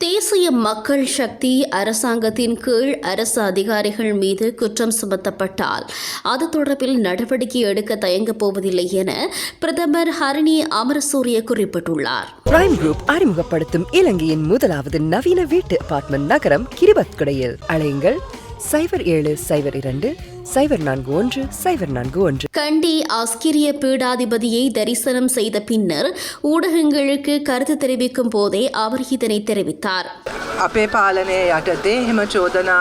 தேசிய மக்கள் சக்தி அரசாங்கத்தின் கீழ் அரசு அதிகாரிகள் மீது குற்றம் சுமத்தப்பட்டால் அது தொடர்பில் நடவடிக்கை எடுக்க தயங்கப் போவதில்லை என பிரதமர் ஹரிணி அமரசூரிய குறிப்பிட்டுள்ளார். பிரைம் குரூப் அறிமுகப்படுத்தும் இலங்கையின் முதலாவது நவீன வீட்டு அபார்ட்மெண்ட் நகரம் கிரிபத்குடையில் அழையுங்கள் சைபர் ஏழு சைபர் இரண்டு சைபர் நான்கு ஒன்று சைபர் நான்கு ஒன்று கண்டி ஆஸ்கிரிய பீடாதிபதியை தரிசனம் செய்த பின்னர் ஊடகங்களுக்கு கருத்து தெரிவிக்கும் போதே அவர் இதனை தெரிவித்தார் අපේ පාලනය යටතේ එහෙම චෝදනා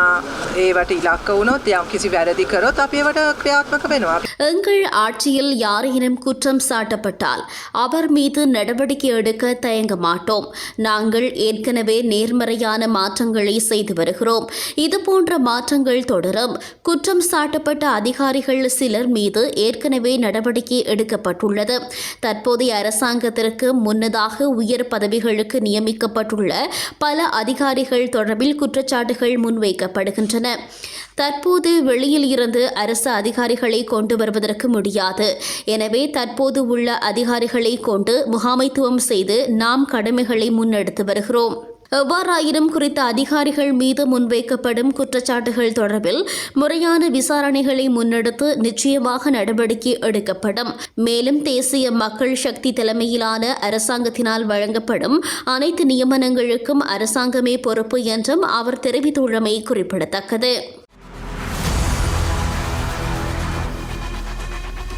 ඒවට ඉලක්ක වුණොත් යම් කිසි වැරදි කරොත් අපි ඒවට ක්‍රියාත්මක වෙනවා. எங்கள் ஆட்சியில் யாரேனும் குற்றம் சாட்டப்பட்டால் அவர் மீது நடவடிக்கை எடுக்க தயங்க மாட்டோம் நாங்கள் ஏற்கனவே நேர்மறையான மாற்றங்களை செய்து வருகிறோம் இதுபோன்ற மாற்றங்கள் தொடரும் குற்றம் சாட்டப்பட்ட அதிகாரிகள் சிலர் மீது ஏற்கனவே நடவடிக்கை எடுக்கப்பட்டுள்ளது. தற்போதைய அரசாங்கத்திற்கு முன்னதாக உயர் பதவிகளுக்கு நியமிக்கப்பட்டுள்ள பல அதிகாரிகள் தொடர்பில் குற்றச்சாட்டுகள் முன்வைக்கப்படுகின்றன. தற்போது வெளியில் இருந்து அரசு அதிகாரிகளை கொண்டு வருவதற்கு முடியாது. எனவே தற்போது உள்ள அதிகாரிகளை கொண்டு முகாமைத்துவம் செய்து நாம் கடமைகளை முன்னெடுத்து வருகிறோம். எவ்வாறாயினும் குறித்த அதிகாரிகள் மீது முன்வைக்கப்படும் குற்றச்சாட்டுகள் தொடர்பில் முறையான விசாரணைகளை முன்னெடுத்து நிச்சயமாக நடவடிக்கை எடுக்கப்படும். மேலும் தேசிய மக்கள் சக்தி தலைமையிலான அரசாங்கத்தினால் வழங்கப்படும் அனைத்து நியமனங்களுக்கும் அரசாங்கமே பொறுப்பு என்றும் அவர் தெரிவித்துள்ளமை குறிப்பிடத்தக்கது.